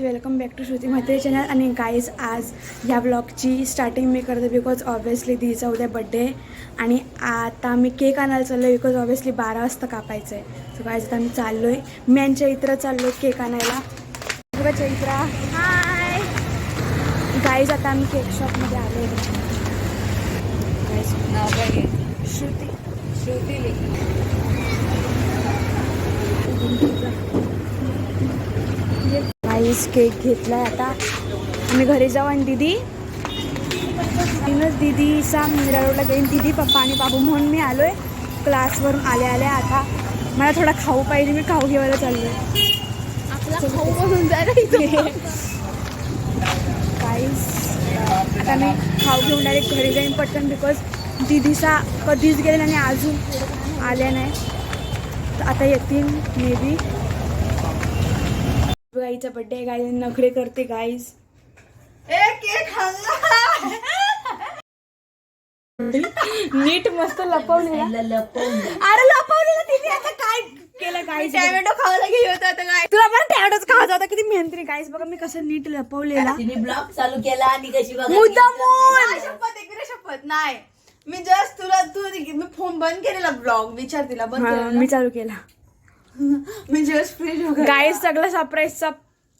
Welcome back to Shruti Mhatre channel आणि guys आज ह्या ब्लॉगची स्टार्टिंग मी करते बिकॉज ऑब्व्हियसली दीचा उद्या बड्डे आणि आता मी केक आणायला चाललो आहे बिकॉज ऑब्व्हियसली बारा वाजता कापायचं आहे सो गाईज आता मी चाललो आहे मी आणि चैत्र चाललो आहे केक आणायला. बघा चैत्रा. हाय गाईज आता आम्ही केक शॉपमध्ये आलो आहे श्रुती श्रुती गाईज केक घेतलाय आता. आम्ही घरी जाऊ आणि दिदी. तीनच दिदीचा मीरा रोडला गेली दिदी पप्पा आणि बाबू म्हणून मी आलोय. क्लासवरून आल्या आल्या आता. मला थोडा खाऊ पाहिजे मी खाऊ घेवायला चाललोय. आता मी खाऊ घेऊन डायरेक्ट घरी जाईन पटकन बिकॉज दिदीचा कधीच गेले आणि अजून आल्या नाही. तर आता येतील मे बी गाईचा बड्डे गाई नखरे करते गाईज नीट मस्त लपवलेला अरे लपवलेला तिने. आता काय केलं टॅमॅटो खायला गेली होता आता काय तुला पण टॅमॅटोच खायचा होता. किती मेहनती गाईज बघा मी कसं नीट लपवलेला. तिने ब्लॉग चालू केला आणि कशी बघा मुद्दामून. शपथ एकदा शपथ नाही. मी जस्ट तुला तू मी फोन बंद केलेला ब्लॉग. विचार तिला बंद मी चालू केला. मी जस्ट फ्री हो गाईज सगळं सरप्राईजचा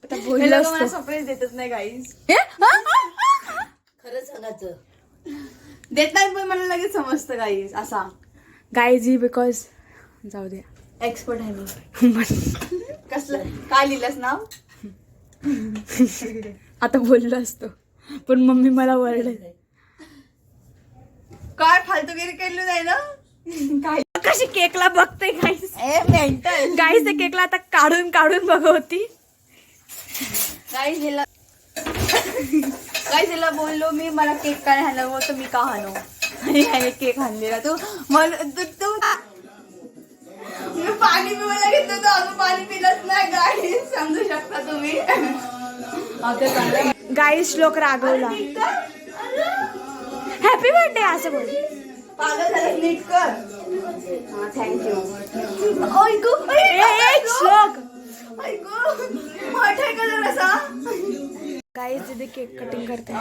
हे सरप्राईज देतच नाही गाईज खरं सांगायचं. देत नाही पण मला लगेच समजतं गाईज असा. गाईज ही बिकॉज जाऊ द्या एक्सपर्ट आहे मी. कसलं? काय लिहिलंस नाव? आता बोललो असतो. पण मम्मी मला वरडे काय फालतूगिरी केली नाही ना काय? कशी केकला बघते ए मेंटल गाईज ते केकला आता काढून काढून बघवती. गाईज हिला गाईज हिला बोललो मी मला केक काय हाणव तर मी का हाणू? आणि ह्याने केक हाणलेला. तू मला तू तू मी पाणी पिवायला घेतलं तर अजून पाणी पिलंच नाही गाईज समजू शकता तुम्ही. गाईज श्लोक रागवला. हॅपी बर्थडे असं बोल. पागल झालं नीट कर थँक्यू. गाईज तिथे केक कटिंग करते.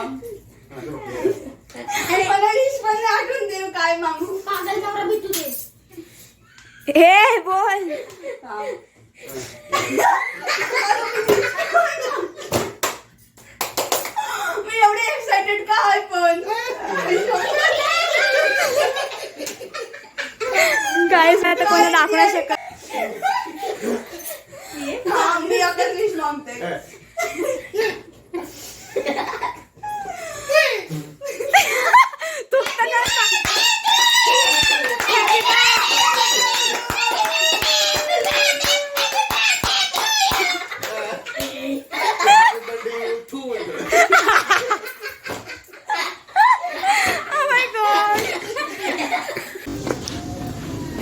मला विश पण आठवून देऊ काय मागू? ए बोल. मी एवढे एक्साइटेड का आहे पण गाईज आता कोणाला दाखवू नाही शकत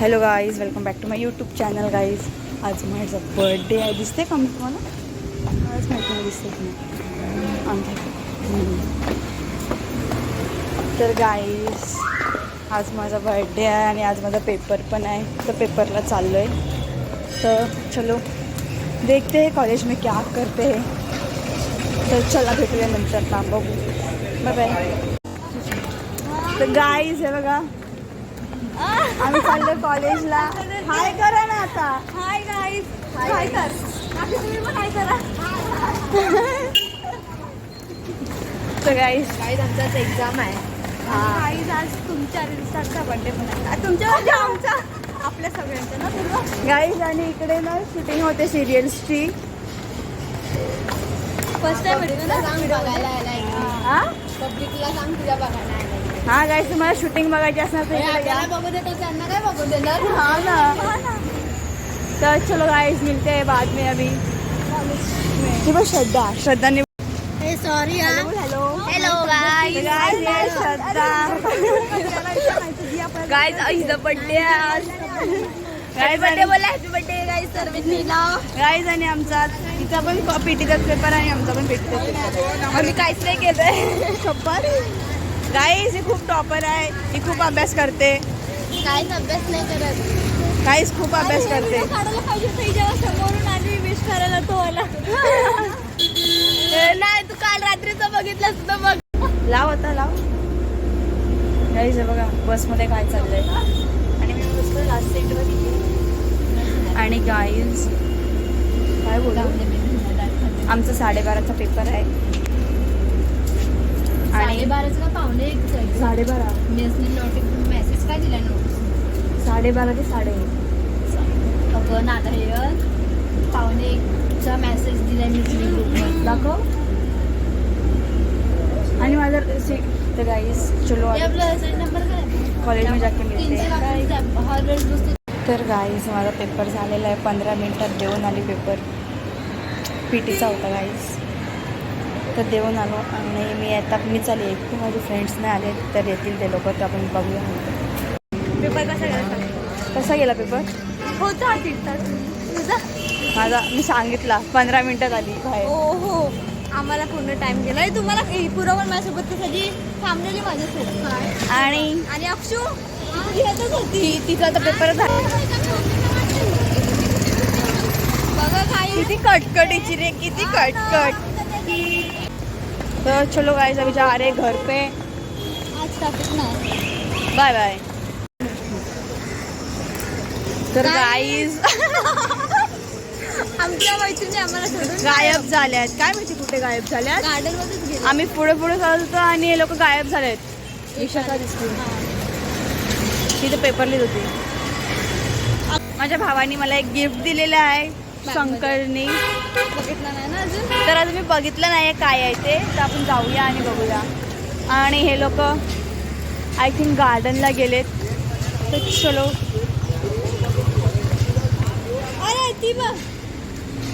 hello guys welcome back to my YouTube channel guys आज माझा बर्थडे आहे. दिसते का मी तुम्हाला? आज माहिती नाही दिसते की नाही तर गाईज आज माझा बर्थडे आहे आणि आज माझा पेपर पण आहे. तर पेपरला चाललो आहे तर चलो देखते हैं कॉलेज में क्या करते हैं. तर चला भेटूया नंतर. ना बघू बाय बाय तर गाईज हे बघा आम्ही चाललो कॉलेजला. हाय करा ना आता. हाय गाईज हाय कर आता तुम्ही पण हाय करा. तर गाईज गाईज आमचाच एक्झाम आहे. गाईज आज तुमच्या रिल्साचा बर्थडे पण आहे तुमच्या म्हणजे आमचा आपल्या सगळ्यांचा ना गाईज आणि इकडे ना शूटिंग होते सिरियल्सची फर्स्ट टाइम ना? सांग बघायला पब्लिकला सांग तुझ्या बघायला. हा गाईज तुम्हाला शूटिंग बघायची असणार तर हे इकडे या. आपल्याला बघू. देतात त्यांना काय बघू देणार? हाँ ना. तो चलो गाइस मिलते हैं बाद में अभी. ये वो श्रद्धा. श्रद्धा ने sorry hello hello Shraddha. Guys हिचा बर्थडे आज. बोला हॅपी गाईज आणि आमचा तिचा पण पीटीचाच पेपर आणि आमचा पण पीटीचाच पेपर आम्ही काहीच नाही केलंय. शपथ गाइस ही खूप टॉपर आहे. ही खूप अभ्यास करते. काहीच अभ्यास नाही करत. गाइस खूप अभ्यास करते. काढायला पाहिजे होतं जेव्हा समोरून आली विश करायला तो आला. नसतं बघ. लाव आता लाव. गाईज बघा बसमध्ये काय चाललंय. आणि मी बसलो लास्ट सीटवर आणि गाईज काय बोलू? आमचा साडेबाराचा पेपर आहे. आणि साडेबाराचं का पावणे एक साडेबारा. नोटिफिकेशन मेसेज काय दिला नोटीस साडेबारा ते साडे अगं नाता हे पावणे एकचा मेसेज दिला मी ग्रुपवर. दाखव. आणि माझा तर गाईज चलो नंबर काय कॉलेज में जाके हैं बसतो. तर गाईज माझा पेपर झालेला आहे. पंधरा मिनटात देऊन आली पेपर पी टीचा होता गाईज तर देऊन आलो आणि मी आता मीच आली एकटी माझे फ्रेंड्स नाही आले तर येतील ते लोक तर आपण बघूया. पेपर कसा गेला? कसा गेला पेपर होता तुझा? माझा मी सांगितला पंधरा मिनटात आली बाहेर. हो हो आम्हाला पूर्ण टाइम गेला. आणि तुम्हाला पुरा पण माझ्यासोबत त्यासाठी थांबलेली माझ्यासोबत. आणि? आणि अक्षू? घेतच होती. ती तिचा तर पेपर झाला. बघा काय किती कटकटीची रे किती कटकट. तर चलो गाईज अभी जा रहे घर पे। आज नाही बाय बाय तर गाईज आमच्या मैत्रिणी आम्हाला सोडून गायब झाल्यात. काय माहिती कुठे गायब झाल्यात? गार्डन मध्येच गेलो आम्ही पुढे पुढे चालत होतो आणि हे लोक गायब झालेत. विशाखा दिसली तिथे पेपर लिहित होती. माझ्या भावानी मला एक गिफ्ट दिलेलं आहे. शंकरनी. बघितलं नाही ना अजून? तर आज मी बघितलं नाही काय आहे ते तर आपण जाऊया आणि बघूया. आणि हे लोक आय थिंक गार्डनला गेलेत. तर चलो. अरे ती बघ.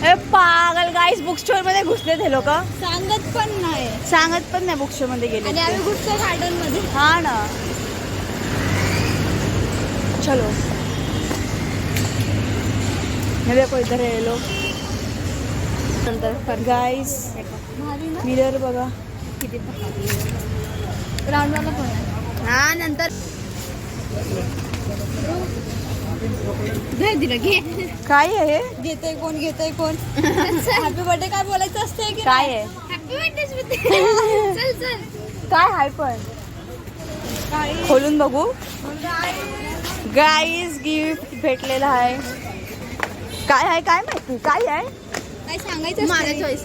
अरे पागल गाईस बुक स्टोअरमध्ये घुसलेत हे लोक. सांगत पण नाही. सांगत पण नाही बुक स्टोअरमध्ये गेले आणि आम्ही घुसतो गार्डनमध्ये. हाँ ना. चलो. मैं देखो इधर है ये लोग। नंतर ना मिरर बघा। किती राऊंड वाला पण आहे हा नंतर काय आहे? हे? घेतोय कोण घेतोय कोण? हॅपी बर्थडे काय बोलायचं असतंय की काय आहे? हॅपी बर्थडे चल चल. काय आहे पण? खोलून बघू. गाईज गिफ्ट भेटलेला आहे. काय आहे काय माहिती? काय आहे? काय सांगायचं माझ्या चॉईस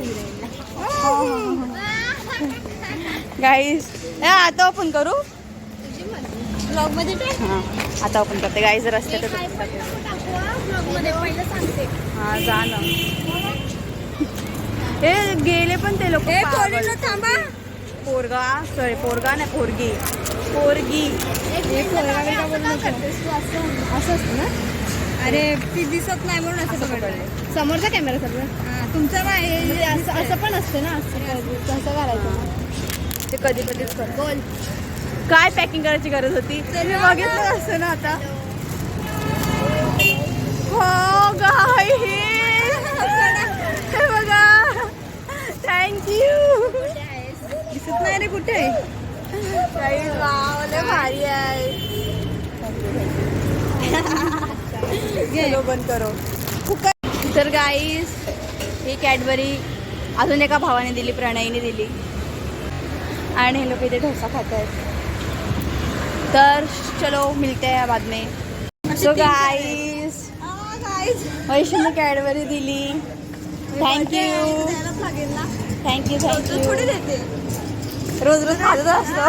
गाईज आता ओपन करू? ब्लॉगमध्ये. हां आता ओपन करते. करते. नको टाकू हा, सांगते. हा हे गेले पण ते लोक थांबा. पोरगा सॉरी पोरगा नाही पोरगी. पोरगी. हे. असं असतं ना? अरे ती दिसत नाही म्हणून असं पकडलं समोरचा कॅमेरा सगळं? तुमचं काय असं असं पण असतं ना असं कसं करायचं? ते कधी कधीच कर. बोल. काय पॅकिंग करायची गरज होती? मी. बघितलं असतं ना आता. हो गाय हे बघा. थँक्यू दिसत नाही रे कुठे? भारी आहे. बंद करो. तर गाईस ही कॅडबरी अजून एका भावाने दिली प्रणयने दिली. आणि हे लोक इथे डोसा खात आहेत तर चलो मिलते हैं बाद में सो गाईस वैष्णवी कॅडबरी दिली thank you thank you thank you रोज रोज खाते असतो.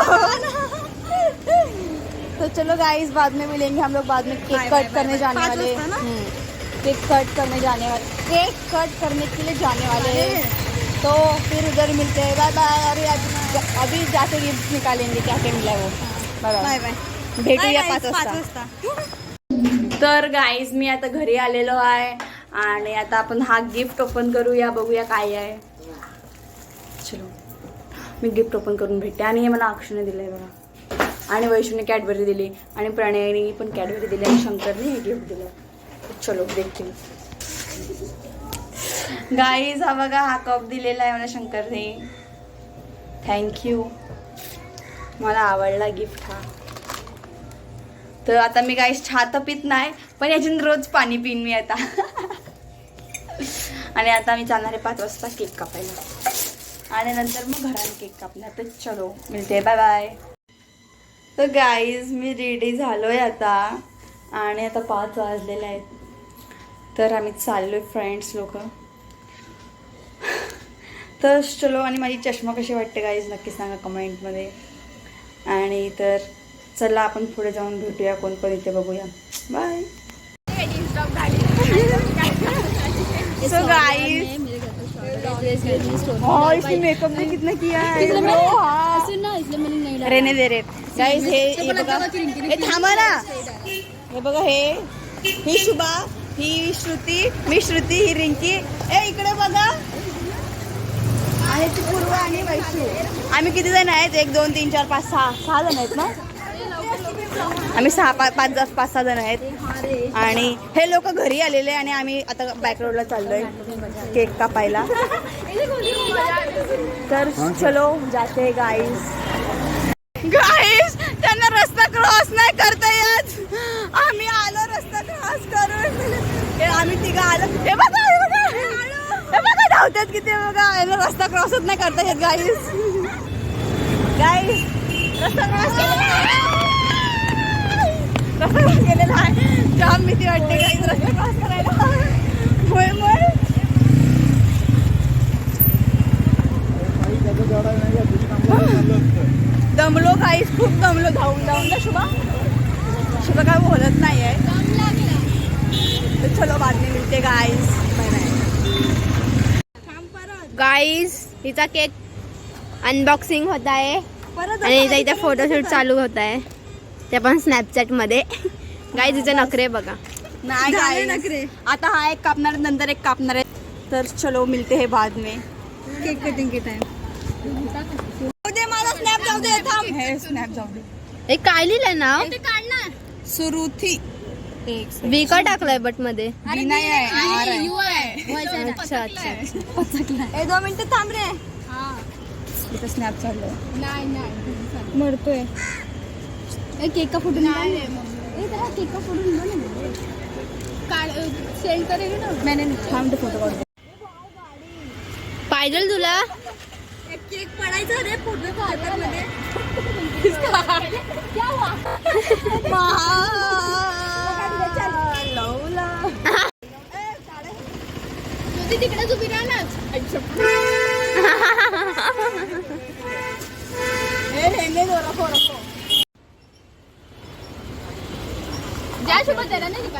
तो चलो गाइस बाद में मिलेंगे हम लोग बाद में केक कट करने. जाने वाले। केक कट करने जाने वाले। केक कट करने के लिए जाने वाले। हैं। तो फिर उधर मिलते हैं। बाय बाय अरे अभी अभी जाके गिफ्ट निकालेंगे क्या क्या मिला है वो। बाय बाय भेटूया पाच वाजता। तर गाईज मी आता घरी आलेलो आहे आणि आता आपण हा गिफ्ट ओपन करूया बघूया काय आहे. चलो. मी गिफ्ट ओपन करून भेटते. आणि हे मला अक्षने दिलं आहे बघा. आणि वैष्णूने कॅडबरी दिली आणि प्रणयने पण कॅडबरी दिली आणि शंकरने हे गिफ्ट दिलं. चलो देखील. गाईज हा बघा हा कप दिलेला आहे मला शंकरने. थँक्यू मला आवडला गिफ्ट हा. तर आता मी गाईस चहा तर पित नाही पण याच्यानं रोज पाणी पिन मी आता. आणि आता मी जाणार आहे पाच वाजता केक कापायला. आणि नंतर मग घरात केक कापणार. तर चलो मिळते. बाय बाय तर गाईज मी रेडी झालोय आता. आणि आता पाच वाजलेले आहेत. तर आम्ही चाललोय फ्रेंड्स लोक. तर चलो आणि माझी चष्मा कशी वाटते गाईज नक्की सांगा कमेंटमध्ये आणि तर चला आपण पुढे जाऊन भेटूया कोण कोण इथे बघूया. बाय सो गाइस इसने मेकअप भी कितना किया है. हाँ. रहने दे रे. गाइस हे बघा. हे थांबा ना. हे बघा हे ही शुभा ही श्रुती मी श्रुती ही रिंकी. ए इकडे बघा. आणि ती पूर्व आणि वैशू आम्ही किती जण आहेत? एक दोन तीन चार पाच सहा सहा जण आहेत ना? आम्ही सहा पाच पाच पाच पाच सहा जण आहेत. आणि हे लोक घरी आलेले आणि आम्ही आता बॅक रोडला चाललोय. केक कापायला. तर चलो जाते गाईस गाईस त्यांना रस्ता क्रॉस नाही करता येत. आम्ही आलो रस्ता क्रॉस करून. आम्ही तिघं आलो. हे बघा हे बघा. धावतात किती बघा. याला रस्ता क्रॉसच नाही करता येत गाईस गाईस रस्ता क्रॉस रस्ता क्रॉस केलेला आहे. जाम भीती वाटते गाईस रस्ता क्रॉस करायला. होय होय. दमलो काहीच खूप दमलो धावून धावून. ना शुभा शुभा काय बोलत नाही आहे तर चलो बाद में मिलते गाइस बाय बाय गाईज हिचा केक अनबॉक्सिंग होत आहे. आणि हिचा इथे फोटोशूट चालू होत आहे. ते पण स्नॅपचॅटमध्ये. गाईज हिचे नखरे बघा. नाही guys. आता हा एक कापणार नंतर एक कापणार आहे. तर चलो मिलते हैं बाद में केक कटिंग के टाइम स्नॅप जाऊ दे थांब. हे स्नॅप जाऊ दे. हे काय लिहिलंय नाव? सुरुथी. बी का टाकलंय बटमध्ये? बी नाही आहे आर आहे. अच्छा अच्छा. ए दोन मिनिटं थांब रे. इथं स्नॅप चाललंय मरतोय. केक का फोटो केक का फोटो सेंड करेल ना? मैंने थांब फोटो काढतो. पाहिजे तुला? केक पडायचा रे फोटो काढण्यामध्ये तिकडेच उभी राहणार जा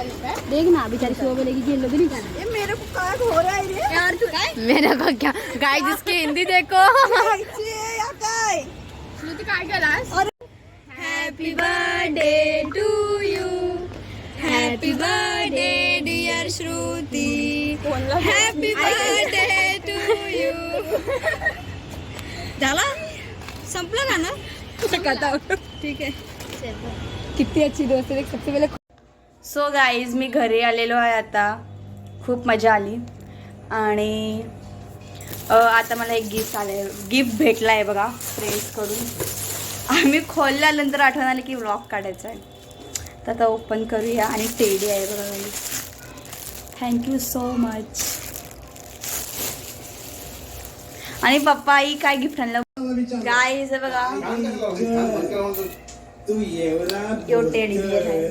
तेरा नहीं निकालना देख ना बेचारी सुबह बोलेगी कि ये लोग नहीं निकालना ये मेरे को क्या हो रहा है रे। यार तू काय मेरा को क्या? गाय जिसकी हिंदी देखो। खायची आहे या काय? श्रुति काय केलास happy birthday to you happy birthday dear Shruti happy birthday to you झाला संपलं ना ना? ठीक आहे कितनी अच्छी दोस्त है सबसे पहले सो गाईज मी घरी आलेलो आहे आता. खूप मजा आली. आणि आता मला एक गिफ्ट आले. गिफ्ट भेटला आहे बघा फ्रेंड्सकडून आम्ही खोलल्यानंतर आठवण आली की व्लॉग काढायचा आहे. तर आता ओपन करूया. आणि टेडी आहे बघा थँक्यू सो मच आणि पप्पा आई काय गिफ्ट आणलं? गाईज बघा. तू एवढा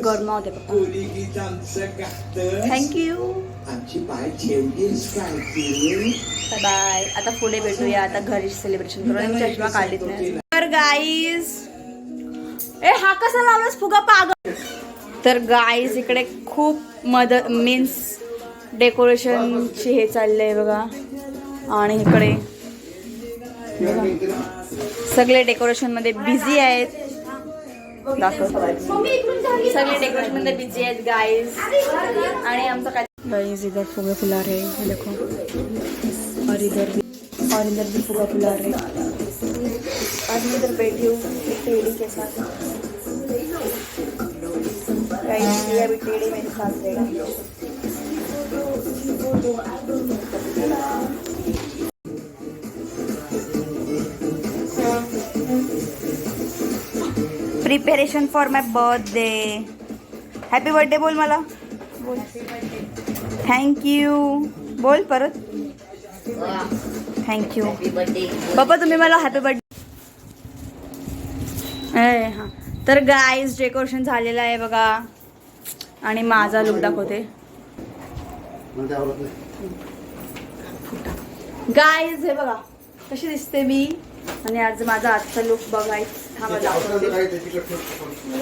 गरमा होते पप्पा. पोलिगीत आमचं गातं थँक्यू आमची पाय ठेवलीस काय तू? बाय आता पुढे भेटूया. आता घरी सेलिब्रेशन करू. चष्मा काढलीच नाही तर गाईज ए हा कसा लावलास फुगा पाग तर गाईज इकडे खूप मदत मीन्स डेकोरेशनची हे चाललंय बघा. आणि इकडे. सगळे डेकोरेशनमध्ये बिझी आहेत. दाखव सगळे डेकोरेशनमध्ये बिझी आहेत गाईज आणि आमचं काय गाइस इधर फुगे फुला रहे हैं देखो. और इधर भी और इधर भी फुगा फुला रहे हैं. आज मैं इधर बैठी हूँ एक टेढ़ी के साथ। गाइस ये अभी टेढ़ी मेरे साथ रहेगा। Preparation for my birthday happy birthday बोल मला. बोल थँक्यू बोल परत. थँक्यू बाबा तुम्ही मला हॅपी बर्थडे हां. तर गाईज डेकोरेशन झालेलं आहे बघा. आणि माझा लुक दाखवते. गाईज हे बघा. कशी दिसते मी? आणि आज माझा आजचा लुक बघायचं हा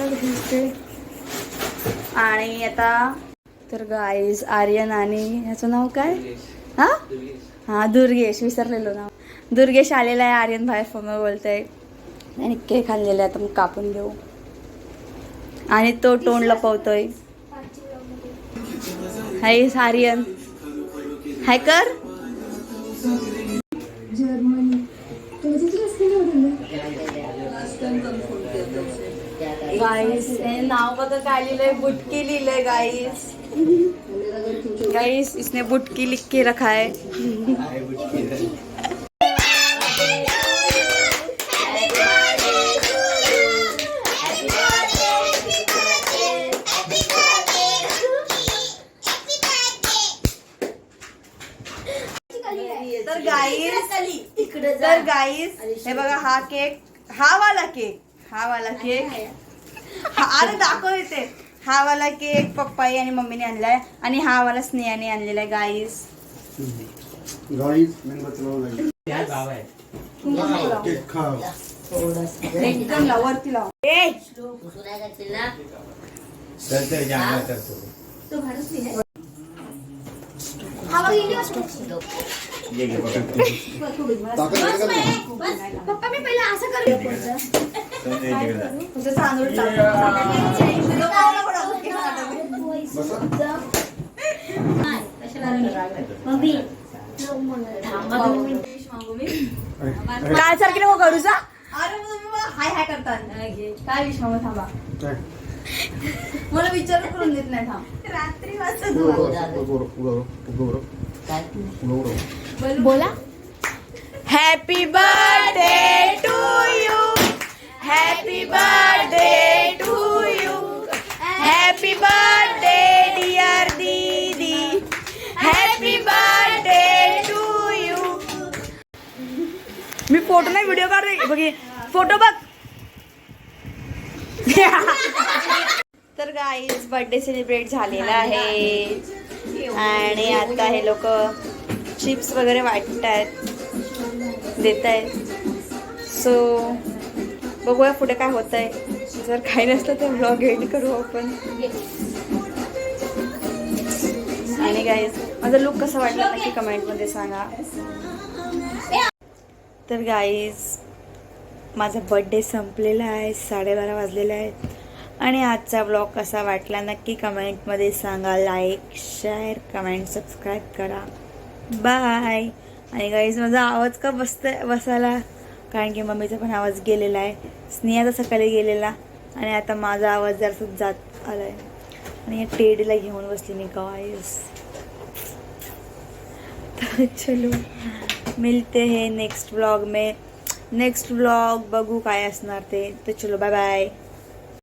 दिसते. आणि आता तर गाईज आर्यन आणि ह्याचं नाव काय? हा? हा दुर्गेश विसरलेलो नाव. दुर्गेश आलेला आहे आर्यन बाहेर फोनवर बोलतोय. आणि केक आणलेला आहे आता मग कापून घेऊ. आणि तो तोंड लपवतोय. हाय आर्यन. हाय कर. गाईस नाव बघा काय लिहिलंय? बुटकी लिहिलंय गाईस गाइस इसने बुटकी लिख के रखा है. तर गाईस तर गाईस हे बघा हा केक हा वाला केक हा वाला केक हा- अरे दाखव इथे हा वाला केक पप्पाई आणि मम्मीने आणलाय आणि हा वाला स्नेहाने आणलेला आहे गाईस एकदम लाव, वरती लाव ए घातली ना ताकद आहे का तुला? पप्पा मी पहिला असं. काय सारखी नको करू सा अरे हाय हाय करतात काय मग थांबा? मला विचार करून देत नाही थांब. रात्री राहा. बोला. Happy birthday to you happy birthday to you happy birthday dear didi happy birthday to you me photo नाही व्हिडिओ काढते. बघ फोटो बघ. तर गाईज बर्थडे सेलिब्रेट झालेला आहे. आणि आता हे लोक चिप्स वगैरे वाटत आहेत देत आहेत सो बघूया पुढे काय होत आहे जर काही नसलं तर ब्लॉग एडिट करू आपण. आणि गाईज माझा लुक कसा वाटला नक्की कमेंटमध्ये सांगा. तर गाईज माझा बड्डे संपलेला आहे साडेबारा वाजलेले आहेत. आणि आजचा ब्लॉग कसा वाटला नक्की कमेंटमध्ये सांगा. लाईक शेअर कमेंट सबस्क्राईब करा. बाय आणि गाईज माझा आवाज का बसतंय बसायला? कारण की मम्मीचा पण आवाज गेलेला आहे. स्नेहाचा सकाळी गेलेला. आणि आता माझा आवाज जरासा जात आला आहे आणि या टेडीला घेऊन बसली मी गाईज तर चलो. मिलते हैं नेक्स्ट ब्लॉग में. नेक्स्ट ब्लॉग बघू काय असणार ते. तर चलो बाय बाय